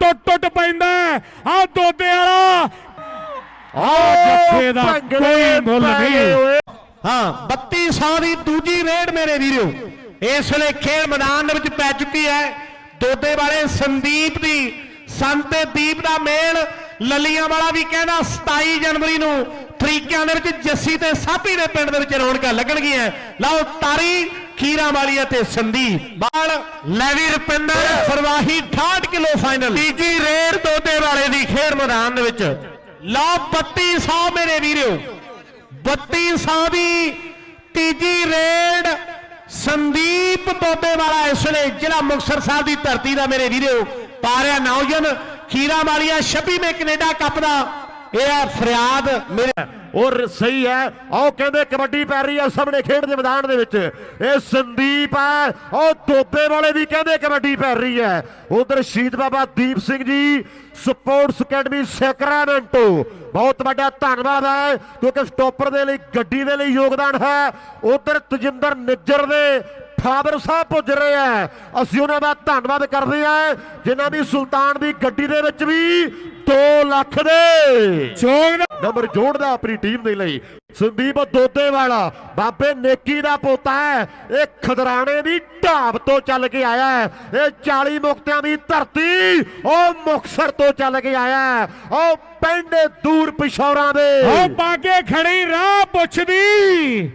ਟੁੱਟ ਟੁੱਟ ਪੈਂਦਾ ਆ ਦੋਦੇ ਵਾਲਾ। ਆ ਜੱਫੇ ਦਾ ਕੋਈ ਮੁੱਲ ਨਹੀਂ। ਹਾਂ 3200 ਦੀ ਦੂਜੀ ਰੇਡ ਮੇਰੇ ਵੀਰੋ। ਇਸ ਵੇਲੇ ਖੇਡ ਮੈਦਾਨ ਦੇ ਵਿੱਚ ਪੈ ਚੁੱਕੀ ਹੈ। ਦੋਦੇ ਵਾਲੇ ਸੰਦੀਪ ਦੀ ਸੰਤ ਦੀਪ ਦਾ ਮੇਲ ਲੱਲੀਆਂ ਵਾਲਾ ਵੀ ਕਹਿੰਦਾ 27 ਜਨਵਰੀ ਨੂੰ। ਤਰੀਕਿਆਂ ਦੇ ਵਿੱਚ ਜੱਸੀ ਤੇ ਸਾਪੀ ਦੇ ਪਿੰਡ ਦੇ ਵਿੱਚ ਰੌਣਕਾਂ ਲੱਗਣਗੀਆਂ। ਲਓ ਤਾਰੀ ਖੀਰਾ ਵਾਲੀ ਅਤੇ ਸੰਦੀਪ ਬਾਲ ਲੈਵੀ ਰੁਪਿੰਦਰ ਸਰਵਾਹੀ 68 ਕਿਲੋ ਫਾਈਨਲ। ਤੀਜੀ ਰੇਡ ਦੋਦੇ ਵਾਲੇ ਦੀ ਖੇਡ ਮੈਦਾਨ ਦੇ ਵਿੱਚ। ਲਓ 3200 ਮੇਰੇ ਵੀਰੋ। 3200 ਦੀ ਤੀਜੀ ਰੇਡ ਸੰਦੀਪ ਤੋਬੇ ਵਾਲਾ ਇਸ ਵੇਲੇ ਜ਼ਿਲ੍ਹਾ ਮੁਕਤਸਰ ਸਾਹਿਬ ਦੀ ਧਰਤੀ ਦਾ ਮੇਰੇ ਵੀਰੋ। ਪਾਰਿਆ ਨੌਜਨ ਖੀਰਾ ਵਾਲੀਆ 26ਵੇਂ ਕੈਨੇਡਾ ਕੱਪ ਦਾ ਇਹ ਆ ਫਰਿਆਦ ਮੇਰੇ ਔਰ ਸਹੀ ਹੈ। ਉਹ ਕਹਿੰਦੇ ਕਬੱਡੀ ਪੈ ਰਹੀ ਹੈ ਸਾਹਮਣੇ ਖੇਡ ਦੇ ਮੈਦਾਨ ਦੇ ਵਿੱਚ। ਇਹ ਸੰਦੀਪ ਹੈ। ਉਹ ਦੋਬੇ ਵਾਲੇ ਵੀ ਕਹਿੰਦੇ ਕਬੱਡੀ ਪੈ ਰਹੀ ਹੈ। ਉਧਰ ਸ਼ਹੀਦ Baba Deep Singh ji sports academy Sacramento ਬਹੁਤ ਵੱਡਾ ਧੰਨਵਾਦ ਹੈ, ਕਿਉਂਕਿ ਸਟਾਪਰ ਦੇ ਲਈ, ਗੱਡੀ ਦੇ ਲਈ ਯੋਗਦਾਨ ਹੈ। ਉਧਰ ਤਜਿੰਦਰ ਨਿੱਜਰ ਦੇ ਫਾਦਰ ਸਾਹਿਬ ਪੁੱਜ ਰਹੇ ਆ ਅਸੀਂ ਉਹਨਾਂ ਦਾ ਧੰਨਵਾਦ ਕਰਦੇ ਆ ਜਿਨ੍ਹਾਂ ਦੀ ਸੁਲਤਾਨ ਦੀ ਗੱਡੀ ਦੇ ਵਿੱਚ ਵੀ 2 ਲੱਖ ਦੇ। ਚੋਗ ਨੰਬਰ ਜੋੜਦਾ ਆਪਣੀ ਟੀਮ ਦੇ ਲਈ। ਸੰਦੀਪ ਦੋਦੇ ਵਾਲਾ ਬਾਬੇ ਨੇਕੀ ਦਾ ਪੋਤਾ ਹੈ। ਇਹ ਖਦਰਾਣੇ ਦੀ ਢਾਬ ਤੋਂ ਚੱਲ ਕੇ ਆਇਆ ਹੈ। ਇਹ 40 ਮੁਕਤਿਆਂ ਦੀ ਧਰਤੀ ਉਹ ਮੁਕਸਰ ਤੋਂ ਚੱਲ ਕੇ ਆਇਆ ਹੈ। ਉਹ ਪਿੰਡ ਦੂਰ ਪਿਸ਼ੌਰਾਂ ਦੇ। ਉਹ ਬਾਗੇ ਖੜੀ ਰਾਹ ਪੁੱਛਦੀ।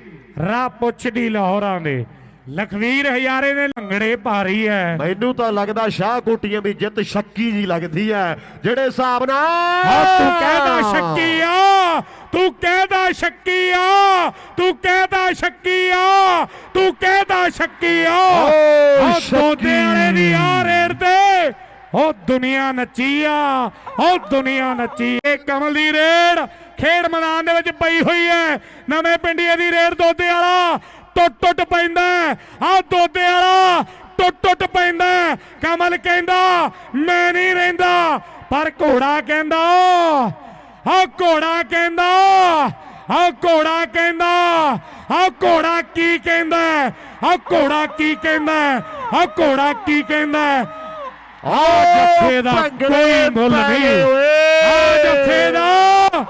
ਰਾਹ ਪੁੱਛਦੀ ਲਾਹੌਰਾਂ ਦੇ। ਲਖਵੀਰ ਹਜ਼ਾਰੇ ਦੇ ਲੰਗੜੇ ਭਾਰੀ ਐ। ਮੈਨੂੰ ਤਾਂ ਲੱਗਦਾ ਸ਼ਾਹ ਕੋਟੀਆਂ ਦੀ ਜਿੱਤ ਸ਼ੱਕੀ ਜੀ ਲੱਗਦੀ ਹੈ ਜਿਹੜੇ ਹਿਸਾਬ ਨਾਲ ਤੂੰ ਕਹਿਦਾ ਸ਼ੱਕੀ ਆ ਤੂੰ ਕਹਿਦਾ ਸ਼ੱਕੀ ਆ ਤੂੰ ਕਹਿਦਾ ਸ਼ੱਕੀ ਆ ਤੂੰ ਕਹਿਦਾ ਸ਼ੱਕੀ ਆ। ਦੋਦੇ ਵਾਲੇ ਦੀ ਆ ਰੇਡ ਤੇ। ਉਹ ਦੁਨੀਆ ਨੱਚੀ ਆ ਉਹ ਦੁਨੀਆ ਨੱਚੀ ਇਹ ਕਮਲ ਦੀ ਰੇਡ ਖੇਡ ਮੈਦਾਨ ਦੇ ਵਿੱਚ ਪਈ ਹੋਈ ਐ। ਨਵੇਂ ਪਿੰਡੀਏ ਦੀ ਰੇਡ ਦੋਦੇ ਵਾਲਾ। ਟੁੱਟ ਟੁੱਟ ਪੈਂਦਾ ਆ ਦੋਦੇ ਵਾਲਾ ਟੁੱਟ ਟੁੱਟ ਪੈਂਦਾ ਕਮਲ ਕਹਿੰਦਾ ਮੈਂ ਨਹੀਂ ਰਹਿੰਦਾ। ਪਰ ਘੋੜਾ ਕਹਿੰਦਾ ਆ ਘੋੜਾ ਕਹਿੰਦਾ ਆ ਘੋੜਾ ਕਹਿੰਦਾ ਆ ਘੋੜਾ ਕੀ ਕਹਿੰਦਾ ਆ ਘੋੜਾ ਕੀ ਕਹਿੰਦਾ ਆ ਘੋੜਾ ਕੀ ਕਹਿੰਦਾ ਆ ਜੱਫੇ ਦਾ ਕੋਈ ਮੁੱਲ ਨਹੀਂ। ਆ ਜੱਫੇ ਦਾ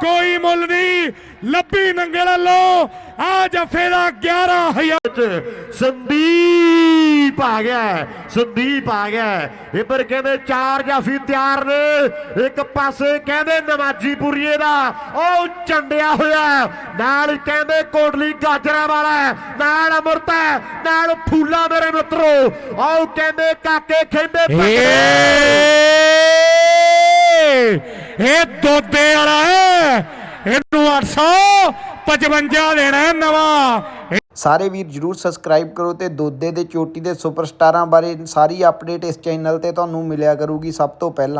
ਕੋਈ ਮੁੱਲ ਨਹੀਂ। ਲੱਭੀ ਨੰਗਲ ਲੋ ਆ ਜੱਫੇ ਦਾ 11000 ਵਿੱਚ ਸੰਦੀਪ ਆ ਗਿਆ ਸੰਦੀਪ ਆ ਗਿਆ। ਇੱਧਰ ਕਹਿੰਦੇ ਚਾਰ ਜਾਫੀ ਤਿਆਰ ਨੇ ਇੱਕ ਪਾਸੇ ਕਹਿੰਦੇ ਨਵਾਜੀਪੁਰੀਏ ਦਾ ਉਹ ਚੰਡਿਆ ਹੋਇਆ। ਨਾਲ ਕਹਿੰਦੇ ਕੋਟਲੀ ਗਾਜਰਾ ਵਾਲਾ ਨਾਲ ਅਮਰਤ ਨਾਲ ਫੂਲਾ ਮੇਰੇ ਮਿੱਤਰੋ ਉਹ ਕਹਿੰਦੇ ਕਾਕੇ ਖੇਂਦੇ ਇਹ ਦੋਦੇ ਵਾਲਾ ਹੈ 855 ਦੇਣਾ ਹੈ ਨਵਾਂ। ਸਾਰੇ ਵੀਰ ਜਰੂਰ ਸਬਸਕ੍ਰਾਈਬ ਕਰੋ ਤੇ ਦੋਦੇ ਦੇ ਚੋਟੀ ਦੇ ਸੁਪਰਸਟਾਰਾਂ ਬਾਰੇ ਸਾਰੀ ਅਪਡੇਟ ਇਸ ਚੈਨਲ ਤੇ ਤੁਹਾਨੂੰ ਮਿਲਿਆ ਕਰੂਗੀ ਸਭ ਤੋਂ ਪਹਿਲਾਂ।